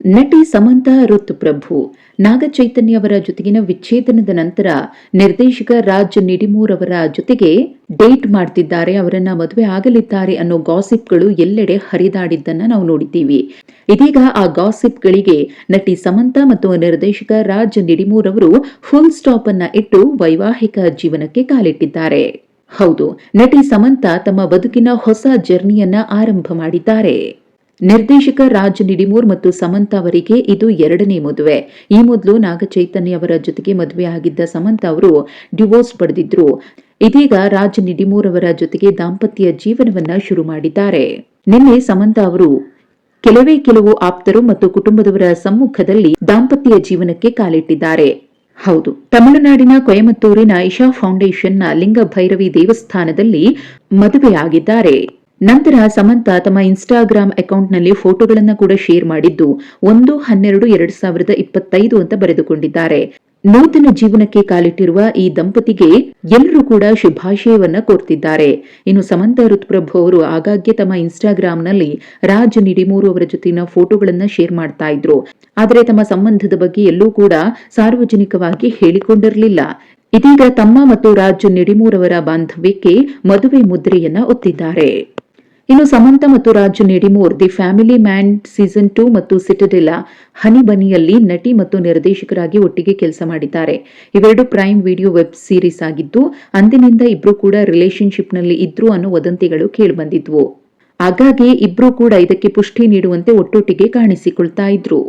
ನಟಿ ಸಮಂತಾ ಋತುಪ್ರಭು ನಾಗ ಚೈತನ್ಯ ಅವರ ಜೊತೆಗಿನ ವಿಚ್ಛೇದನದ ನಂತರ ನಿರ್ದೇಶಕ ರಾಜ್ ನಿಡಿಮೂರ್ ಅವರ ಜೊತೆಗೆ ಡೇಟ್ ಮಾಡ್ತಿದ್ದಾರೆ, ಅವರನ್ನ ಮದುವೆ ಆಗಲಿದ್ದಾರೆ ಅನ್ನೋ ಗಾಸಿಪ್ಗಳು ಎಲ್ಲೆಡೆ ಹರಿದಾಡಿದ್ದನ್ನ ನಾವು ನೋಡಿದ್ದೀವಿ. ಇದೀಗ ಆ ಗಾಸಿಪ್ಗಳಿಗೆ ನಟಿ ಸಮಂತಾ ಮತ್ತು ನಿರ್ದೇಶಕ ರಾಜ್ ನಿಡಿಮೂರ್ ಅವರು ಫುಲ್ ಸ್ಟಾಪ್ ಅನ್ನ ಇಟ್ಟು ವೈವಾಹಿಕ ಜೀವನಕ್ಕೆ ಕಾಲಿಟ್ಟಿದ್ದಾರೆ. ಹೌದು, ನಟಿ ಸಮಂತಾ ತಮ್ಮ ಬದುಕಿನ ಹೊಸ ಜರ್ನಿಯನ್ನ ಆರಂಭ ಮಾಡಿದ್ದಾರೆ. ನಿರ್ದೇಶಕ ರಾಜ್ ನಿಡಿಮೂರ್ ಮತ್ತು ಸಮಂತ ಅವರಿಗೆ ಇದು ಎರಡನೇ ಮದುವೆ. ಈ ಮೊದಲು ನಾಗಚೈತನ್ಯ ಅವರ ಜೊತೆಗೆ ಮದುವೆ ಆಗಿದ್ದ ಸಮಂತ ಅವರು ಡಿವೋರ್ಸ್ ಪಡೆದಿದ್ರು. ಇದೀಗ ರಾಜ್ ನಿಡಿಮೂರ್ ಅವರ ಜೊತೆಗೆ ದಾಂಪತ್ಯ ಜೀವನವನ್ನ ಶುರು ಮಾಡಿದ್ದಾರೆ. ನಿನ್ನೆ ಸಮಂತ ಅವರು ಕೆಲವೇ ಕೆಲವು ಆಪ್ತರು ಮತ್ತು ಕುಟುಂಬದವರ ಸಮ್ಮುಖದಲ್ಲಿ ದಾಂಪತ್ಯ ಜೀವನಕ್ಕೆ ಕಾಲಿಟ್ಟಿದ್ದಾರೆ. ಹೌದು, ತಮಿಳುನಾಡಿನ ಕೊಯಮತ್ತೂರಿನ ಇಶಾ ಫೌಂಡೇಶನ್ನ ಲಿಂಗ ಭೈರವಿ ದೇವಸ್ಥಾನದಲ್ಲಿ ಮದುವೆಯಾಗಿದ್ದಾರೆ. ನಂತರ ಸಮಂತ ತಮ್ಮ ಇನ್ಸ್ಟಾಗ್ರಾಂ ಅಕೌಂಟ್ನಲ್ಲಿ ಫೋಟೋಗಳನ್ನು ಕೂಡ ಶೇರ್ ಮಾಡಿದ್ದು ಒಂದು, ಹನ್ನೆರಡು, ಎರಡ್ ಸಾವಿರದ ಇಪ್ಪತ್ತೈದು ಅಂತ ಬರೆದುಕೊಂಡಿದ್ದಾರೆ. ನೂತನ ಜೀವನಕ್ಕೆ ಕಾಲಿಟ್ಟಿರುವ ಈ ದಂಪತಿಗೆ ಎಲ್ಲರೂ ಕೂಡ ಶುಭಾಶಯವನ್ನ ಕೋರ್ತಿದ್ದಾರೆ. ಇನ್ನು ಸಮಂತ ಋತುಪ್ರಭು ಅವರು ಆಗಾಗ್ಗೆ ತಮ್ಮ ಇನ್ಸ್ಟಾಗ್ರಾಂನಲ್ಲಿ ರಾಜ್ ನಿಡಿಮೂರು ಅವರ ಜೊತೆಗಿನ ಫೋಟೋಗಳನ್ನ ಶೇರ್ ಮಾಡ್ತಾ ಇದ್ರು. ಆದರೆ ತಮ್ಮ ಸಂಬಂಧದ ಬಗ್ಗೆ ಎಲ್ಲೂ ಕೂಡ ಸಾರ್ವಜನಿಕವಾಗಿ ಹೇಳಿಕೊಂಡಿರಲಿಲ್ಲ. ಇದೀಗ ತಮ್ಮ ಮತ್ತು ರಾಜ್ ನಿಡಿಮೂರವರ ಬಾಂಧವ್ಯಕ್ಕೆ ಮದುವೆ ಮುದ್ರೆಯನ್ನ ಒತ್ತಿದ್ದಾರೆ. ಇನ್ನು ಸಮಂತ ಮತ್ತು Raj Nidimoru the family man season two ಮತ್ತು ಸಿಟಡೆಲಾ ಹನಿ ಬನಿಯಲ್ಲಿ ನಟಿ ಮತ್ತು ನಿರ್ದೇಶಕರಾಗಿ ಒಟ್ಟಿಗೆ ಕೆಲಸ ಮಾಡಿದ್ದಾರೆ. ಇವೆರಡು ಪ್ರೈಮ್ ವಿಡಿಯೋ ವೆಬ್ ಸೀರೀಸ್ ಆಗಿದ್ದು, ಅಂದಿನಿಂದ ಇಬ್ರು ಕೂಡ ರಿಲೇಶನ್ಶಿಪ್ನಲ್ಲಿ ಇದ್ರು ಅನ್ನೋ ವದಂತಿಗಳು ಕೇಳಿಬಂದಿದ್ವು ಹಾಗಾಗಿ ಇಬ್ರು ಕೂಡ ಇದಕ್ಕೆ ಪುಷ್ಟಿ ನೀಡುವಂತೆ ಒಟ್ಟೊಟ್ಟಿಗೆ ಕಾಣಿಸಿಕೊಳ್ತಾ ಇದ್ರು.